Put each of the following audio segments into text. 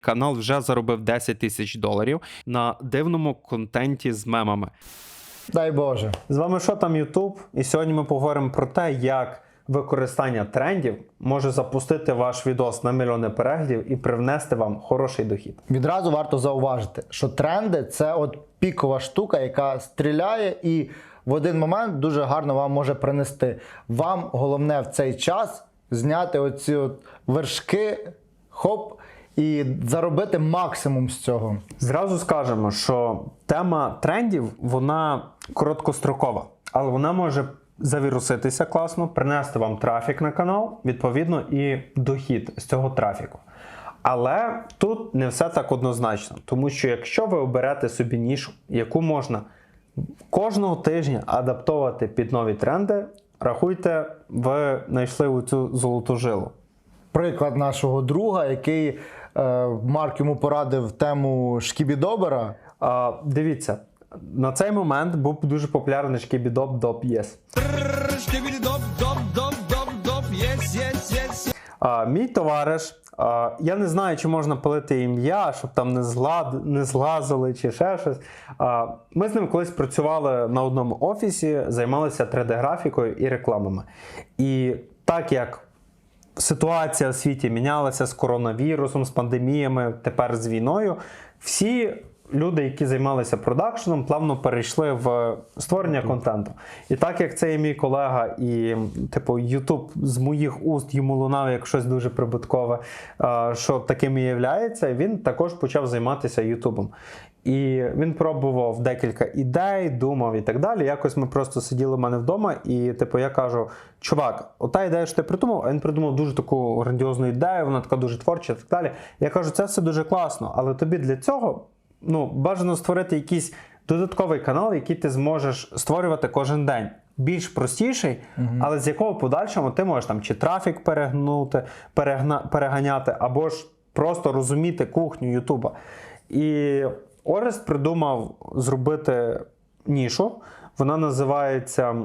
Канал вже заробив 10 тисяч доларів на дивному контенті з мемами. Дай Боже. З вами що там Ютуб? І сьогодні ми поговоримо про те, як використання трендів може запустити ваш відос на мільйони переглядів і привнести вам хороший дохід. Відразу варто зауважити, що тренди це от пікова штука, яка стріляє і в один момент дуже гарно вам може принести. Вам головне в цей час зняти оці от вершки, хоп, і заробити максимум з цього. Зразу скажемо, що тема трендів вона короткострокова, але вона може завіруситися класно, принести вам трафік на канал, відповідно, і дохід з цього трафіку. Але тут не все так однозначно, тому що якщо ви оберете собі нішу, яку можна кожного тижня адаптовувати під нові тренди, рахуйте, ви знайшли цю золоту жилу. Приклад нашого друга, який Марк йому порадив тему шкібідобера. А, дивіться, на цей момент був дуже популярний шкібідоп доп єс. А, мій товариш, а, я не знаю, чи можна палити ім'я, щоб там не, злад, не злазили чи ще щось. А, ми з ним колись працювали на одному офісі, займалися 3D-графікою і рекламами. І так як ситуація в світі мінялася з коронавірусом, з пандеміями, тепер з війною, всі. Люди, які займалися продакшеном, плавно перейшли в створення контенту. І так як це є мій колега, і типу Ютуб з моїх уст йому лунав як щось дуже прибуткове, що таким і являється, він також почав займатися Ютубом. І він пробував декілька ідей, думав і так далі. Якось ми просто сиділи в мене вдома, і типу я кажу: чувак, ота ідея, що ти придумав, а він придумав дуже таку грандіозну ідею, вона така дуже творча і так далі. Я кажу, це все дуже класно, але тобі для цього ну, бажано створити якийсь додатковий канал, який ти зможеш створювати кожен день. Більш простіший, але з якого подальшому ти можеш там чи трафік перегнути, перегна, переганяти, або ж просто розуміти кухню Ютуба. І Орест придумав зробити нішу. Вона називається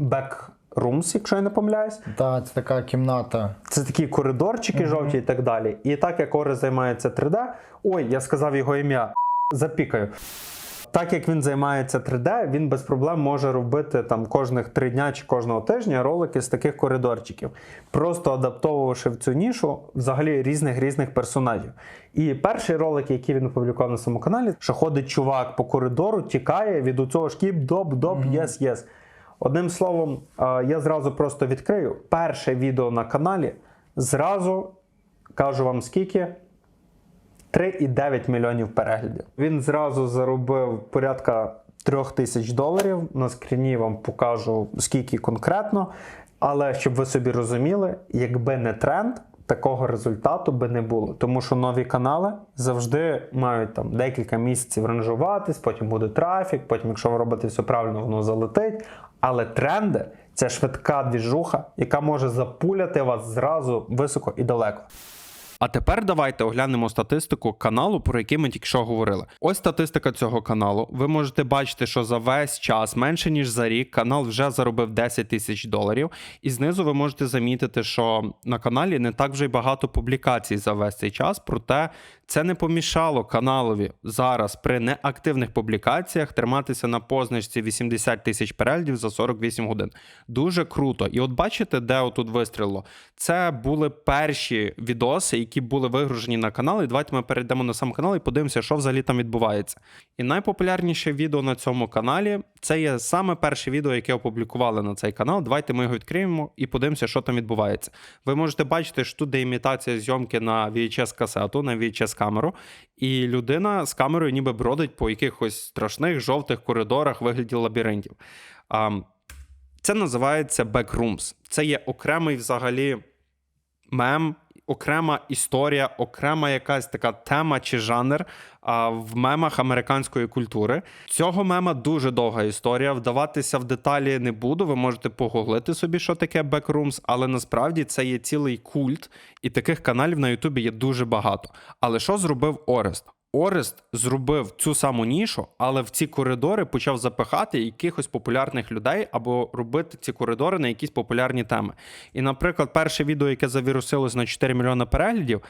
Back Rooms, якщо я не помиляюсь. Та це така кімната. Це такі коридорчики жовті і так далі. І так як Орест займається 3D, ой, я сказав його ім'я, запікаю. Так як він займається 3D, він без проблем може робити там кожних три дня чи кожного тижня ролики з таких коридорчиків, просто адаптовувавши в цю нішу взагалі різних різних персонажів. І перший ролик, який він опублікував на своєму каналі, що ходить чувак по коридору, тікає від у цього шкіп, доп, доп, єс, єс. Одним словом, е, я зразу просто відкрию перше відео на каналі. Зразу кажу вам скільки. 3,9 мільйонів переглядів. Він зразу заробив порядка 3 тисяч доларів. На скріні вам покажу скільки конкретно. Але щоб ви собі розуміли, якби не тренд, такого результату би не було. Тому що нові канали завжди мають там декілька місяців ранжуватись, потім буде трафік, потім, якщо ви робите все правильно, воно залетить. Але тренди це швидка двіжуха, яка може запуляти вас зразу високо і далеко. А тепер давайте оглянемо статистику каналу, про який ми тільки що говорили. Ось статистика цього каналу. Ви можете бачити, що за весь час, менше ніж за рік, канал вже заробив 10 тисяч доларів. І знизу ви можете замітити, що на каналі не так вже й багато публікацій за весь цей час. Проте це не помішало каналові зараз при неактивних публікаціях триматися на позначці 80 тисяч переглядів за 48 годин. Дуже круто. І от бачите, де отут вистрілило? Це були перші відоси, які були вигружені на канал. І давайте ми перейдемо на сам канал і подивимося, що взагалі там відбувається. І найпопулярніше відео на цьому каналі це є саме перше відео, яке опублікували на цей канал. Давайте ми його відкриємо і подивимося, що там відбувається. Ви можете бачити, що тут де імітація зйомки на VHS-касету, на VHS-камеру, і людина з камерою ніби бродить по якихось страшних жовтих коридорах вигляді лабіринтів. Це називається Backrooms. Це є окремий взагалі мем, окрема історія, окрема якась така тема чи жанр а, в мемах американської культури. Цього мема дуже довга історія. Вдаватися в деталі не буду. Ви можете погуглити собі, що таке Backrooms, але насправді це є цілий культ, і таких каналів на Ютубі є дуже багато. Але що зробив Орест? Орест зробив цю саму нішу, але в ці коридори почав запихати якихось популярних людей або робити ці коридори на якісь популярні теми. І, наприклад, перше відео, яке завірусилось на 4 мільйони переглядів,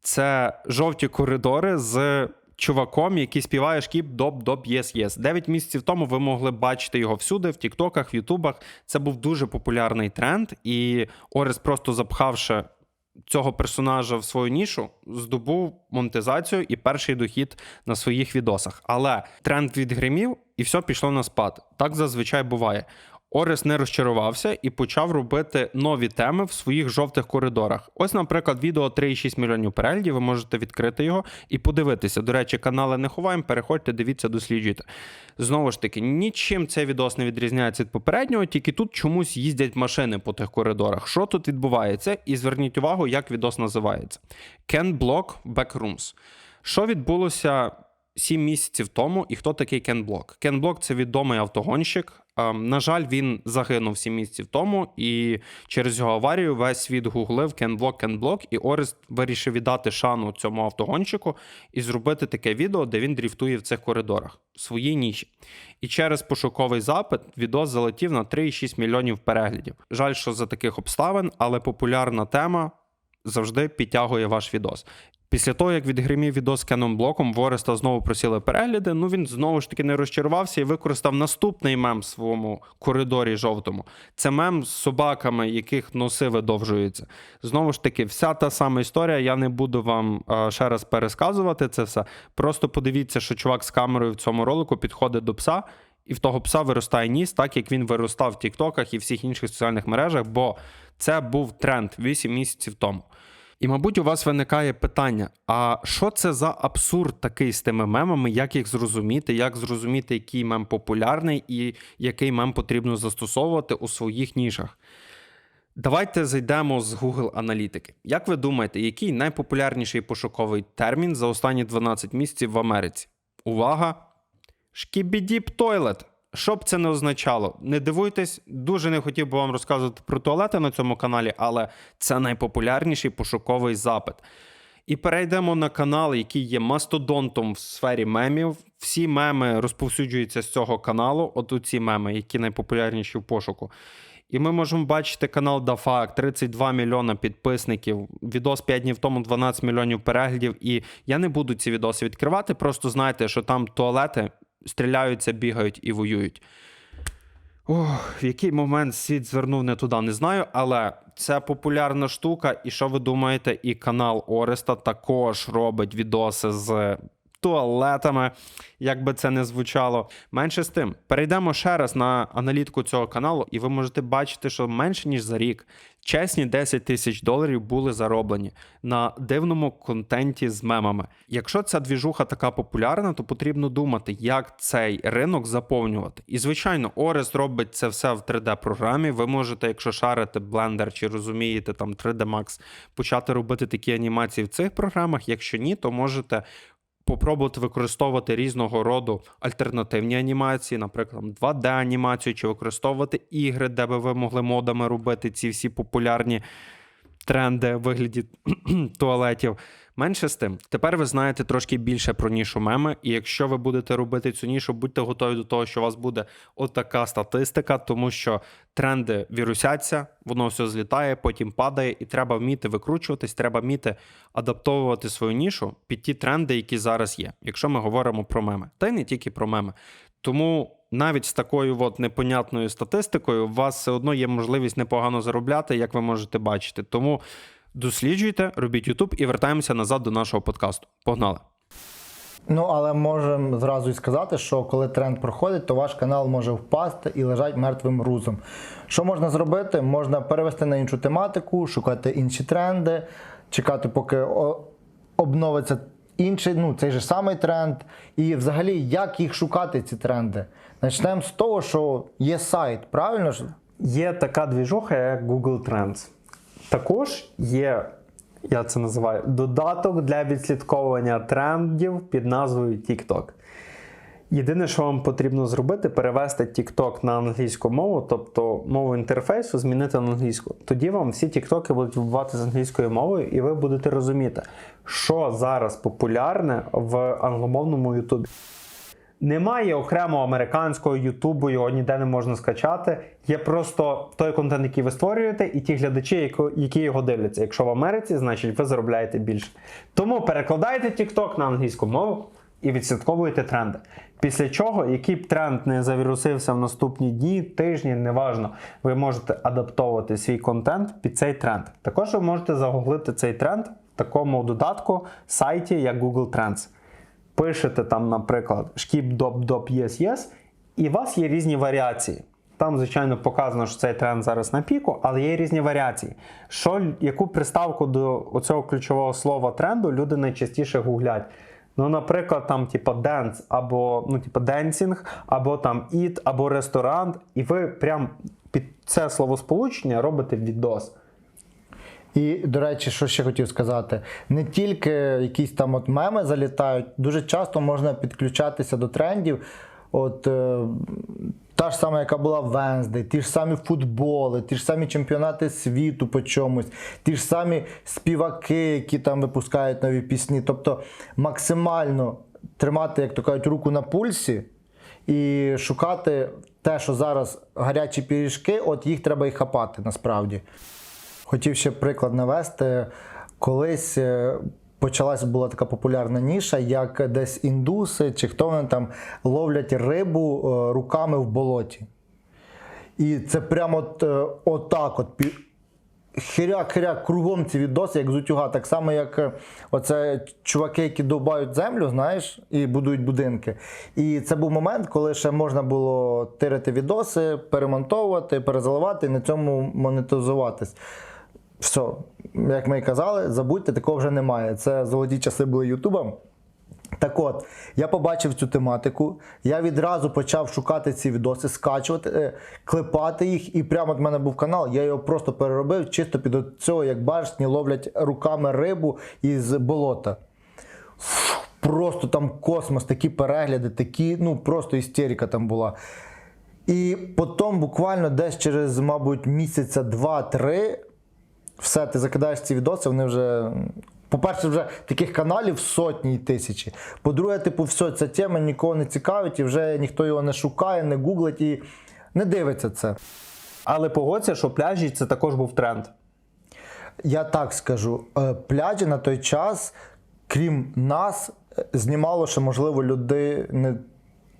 Це жовті коридори з чуваком, який співає шкіп доп доп єс єс. Дев'ять місяців тому ви могли бачити його всюди, в Тіктоках, в Ютубах. Це був дуже популярний тренд, і Орес, просто запхавши цього персонажа в свою нішу, здобув монетизацію і перший дохід на своїх відосах. Але тренд відгримів, і все пішло на спад. Так зазвичай буває. Орес не розчарувався і почав робити нові теми в своїх жовтих коридорах. Ось, наприклад, відео 3,6 мільйонів переглядів. Ви можете відкрити його і подивитися. До речі, канали не ховаємо. Переходьте, дивіться, досліджуйте. Знову ж таки, нічим цей відос не відрізняється від попереднього, тільки тут чомусь їздять машини по тих коридорах. Що тут відбувається? І зверніть увагу, як відос називається: Ken Block Backrooms. Що відбулося 7 місяців тому, і хто такий Кен Блок? Кен Блок це відомий автогонщик. Ем, На жаль, він загинув 7 місяців тому, і через його аварію весь світ гуглив Кен Блок, Кен Блок, і Орест вирішив віддати шану цьому автогонщику і зробити таке відео, де він дріфтує в цих коридорах в своїй ніші. І через пошуковий запит відос залетів на 3,6 мільйонів переглядів. Жаль, що за таких обставин, але популярна тема завжди підтягує ваш відос. Після того, як відгримів відос Кеном Блоком, в Ореста знову просіли перегляди. Ну він знову ж таки не розчарувався і використав наступний мем в своєму коридорі жовтому. Це мем з собаками, яких носи видовжуються. Знову ж таки, вся та сама історія. Я не буду вам е, ще раз пересказувати це все. Просто подивіться, що чувак з камерою в цьому ролику підходить до пса. І в того пса виростає ніс, так як він виростав в Тіктоках і всіх інших соціальних мережах, бо це був тренд 8 місяців тому. І, мабуть, у вас виникає питання: а що це за абсурд такий з тими мемами? Як їх зрозуміти? Як зрозуміти, який мем популярний і який мем потрібно застосовувати у своїх нішах? Давайте зайдемо з Google аналітики. Як ви думаєте, який найпопулярніший пошуковий термін за останні 12 місяців в Америці? Увага! Шкібідіп тойлет. Що б це не означало? Не дивуйтесь, дуже не хотів би вам розказувати про туалети на цьому каналі, але це найпопулярніший пошуковий запит. І перейдемо на канал, який є мастодонтом в сфері мемів. Всі меми розповсюджуються з цього каналу. От ці меми, які найпопулярніші в пошуку. І ми можемо бачити канал Дафак, 32 мільйона підписників. Відос 5 днів тому 12 мільйонів переглядів. І я не буду ці відоси відкривати, просто знайте, що там туалети стріляються, бігають і воюють. Ох, в який момент світ звернув не туди, не знаю, але це популярна штука. І що ви думаєте, і канал Ореста також робить відоси з туалетами, як би це не звучало. Менше з тим, перейдемо ще раз на аналітику цього каналу, і ви можете бачити, що менше ніж за рік чесні 10 тисяч доларів були зароблені на дивному контенті з мемами. Якщо ця двіжуха така популярна, то потрібно думати, як цей ринок заповнювати. І звичайно, Орест робить це все в 3D-програмі. Ви можете, якщо шарите Blender чи розумієте там 3D Max, почати робити такі анімації в цих програмах. Якщо ні, то можете попробувати використовувати різного роду альтернативні анімації, наприклад, 2D-анімацію, чи використовувати ігри, де би ви могли модами робити ці всі популярні тренди в вигляді туалетів. Менше з тим, тепер ви знаєте трошки більше про нішу меми, і якщо ви будете робити цю нішу, будьте готові до того, що у вас буде отака статистика, тому що тренди вірусяться, воно все злітає, потім падає, і треба вміти викручуватись, треба вміти адаптовувати свою нішу під ті тренди, які зараз є, якщо ми говоримо про меми, та й не тільки про меми. Тому навіть з такою от непонятною статистикою у вас все одно є можливість непогано заробляти, як ви можете бачити. Тому досліджуйте, робіть YouTube і вертаємося назад до нашого подкасту. Погнали! Ну, але можемо зразу й сказати, що коли тренд проходить, то ваш канал може впасти і лежать мертвим грузом. Що можна зробити? Можна перевести на іншу тематику, шукати інші тренди, чекати, поки обновиться інший, ну цей же самий тренд. І взагалі, як їх шукати, ці тренди? Почнемо з того, що є сайт, правильно ж? Є така двіжуха, як Google Trends. Також є, я це називаю, додаток для відслідковування трендів під назвою TikTok. Єдине, що вам потрібно зробити, перевести TikTok на англійську мову, тобто мову інтерфейсу змінити на англійську. Тоді вам всі TikTok будуть вбивати з англійською мовою, і ви будете розуміти, що зараз популярне в англомовному Ютубі. Немає окремо американського Ютубу, його ніде не можна скачати. Є просто той контент, який ви створюєте, і ті глядачі, які його дивляться. Якщо в Америці, значить ви заробляєте більше. Тому перекладайте TikTok на англійську мову і відслідковуйте тренди. Після чого, який б тренд не завірусився в наступні дні, тижні, неважно, ви можете адаптовувати свій контент під цей тренд. Також ви можете загуглити цей тренд в такому додатку сайті, як Google Trends пишете там, наприклад, шкіп доп доп єс єс, і у вас є різні варіації. Там, звичайно, показано, що цей тренд зараз на піку, але є різні варіації. Що, яку приставку до цього ключового слова тренду люди найчастіше гуглять? Ну, наприклад, там, типу, dance, або ну, типу, dancing, або там eat, або ресторан, і ви прям під це словосполучення робите відос. І, до речі, що ще хотів сказати, не тільки якісь там от меми залітають, дуже часто можна підключатися до трендів. От е, та ж сама, яка була в Венздей, ті ж самі футболи, ті ж самі чемпіонати світу по чомусь, ті ж самі співаки, які там випускають нові пісні. Тобто максимально тримати, як то кажуть, руку на пульсі і шукати те, що зараз гарячі пиріжки, от їх треба і хапати насправді. Хотів ще приклад навести. Колись е, почалась була така популярна ніша, як десь індуси чи хто вони там ловлять рибу е, руками в болоті. І це прямо от, е, отак от. Хиряк-хиряк кругом ці відоси, як з утюга. Так само, як е, оце чуваки, які довбають землю, знаєш, і будують будинки. І це був момент, коли ще можна було тирити відоси, перемонтовувати, перезаливати і на цьому монетизуватись. Все, як ми і казали, забудьте, такого вже немає. Це золоті часи були Ютуба. Так от, я побачив цю тематику, я відразу почав шукати ці відоси, скачувати, е, клепати їх, і прямо от в мене був канал, я його просто переробив чисто під цього, як баршні ловлять руками рибу із болота. Просто там космос, такі перегляди, такі, ну просто істерика там була. І потім буквально десь через, мабуть, місяця два-три, все, ти закидаєш ці відоси, вони вже. По-перше, вже таких каналів сотні і тисячі. По-друге, типу, все, ця тема нікого не цікавить, і вже ніхто його не шукає, не гуглить і не дивиться це. Але погодься, що пляжі це також був тренд. Я так скажу, е, пляжі на той час, крім нас, е, знімало ще, можливо, люди не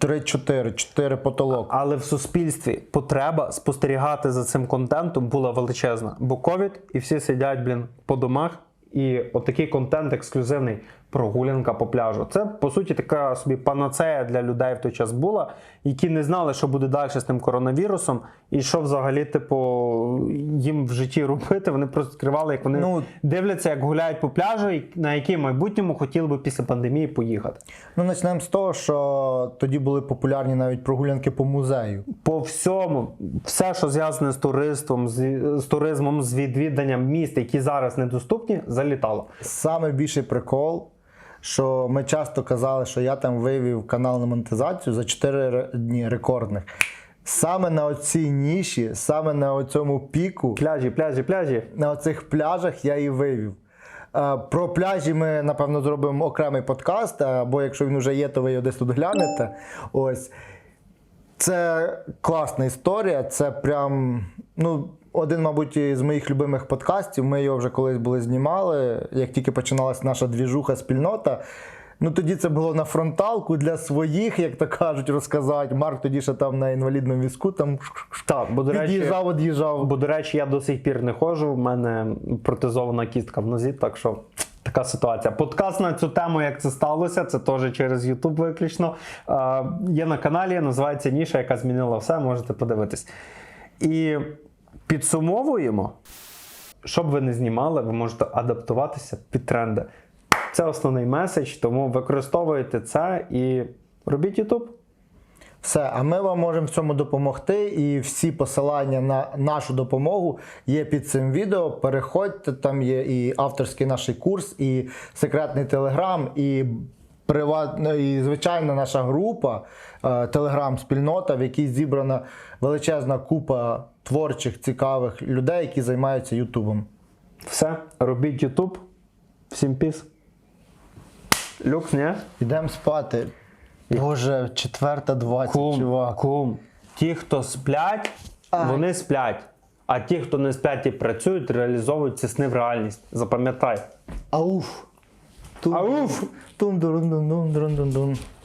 3-4, 4 потолок. Але в суспільстві потреба спостерігати за цим контентом була величезна. Бо ковід, і всі сидять, блін, по домах. І отакий контент ексклюзивний прогулянка по пляжу. Це по суті така собі панацея для людей в той час була, які не знали, що буде далі з тим коронавірусом, і що взагалі, типу, їм в житті робити. Вони просто відкривали, як вони Ну, дивляться, як гуляють по пляжу, і на який в майбутньому хотіли би після пандемії поїхати. Ну, почнемо з того, що тоді були популярні навіть прогулянки по музею. по всьому, все, що зв'язане з туристом, з, з туризмом, з відвіданням міст, які зараз недоступні, залітало. Саме більший прикол, що ми часто казали, що я там вивів канал на монетизацію за 4 дні рекордних. Саме на оцій ніші, саме на цьому піку, Пляжі, пляжі, пляжі. на оцих пляжах я і вивів. Про пляжі ми, напевно, зробимо окремий подкаст, або якщо він вже є, то ви його десь тут глянете. Ось. Це класна історія. Це прям ну, один, мабуть, з моїх любимих подкастів. Ми його вже колись були знімали, як тільки починалась наша двіжуха спільнота. Ну тоді це було на фронталку для своїх, як то кажуть, розказати. Марк тоді ще там на інвалідному візку там Так, бо до речі, під'їжджав, од'їжджав. бо до речі, я до сих пір не ходжу. в мене протезована кістка в нозі, так що. Така ситуація. Подкаст на цю тему, як це сталося, це теж через YouTube виключно. Е, є на каналі, називається Ніша, яка змінила все, можете подивитись. І підсумовуємо, що б ви не знімали, ви можете адаптуватися під тренди. Це основний меседж, тому використовуйте це і робіть YouTube. Все, а ми вам можемо в цьому допомогти. І всі посилання на нашу допомогу є під цим відео. Переходьте, там є і авторський наш курс, і секретний телеграм, і приватна ну, і звичайна наша група, е, телеграм-спільнота, в якій зібрана величезна купа творчих, цікавих людей, які займаються Ютубом. Все, робіть Ютуб. Всім піс. Люкс, ні? Ідемо спати. Боже, четверта двадцять, чувак. Кум. Ті, хто сплять, Ай. вони сплять. А ті, хто не сплять і працюють, реалізовують ці сни в реальність. Запам'ятай. Ауф. 아우. 둠두룬둔둔둔둔둔.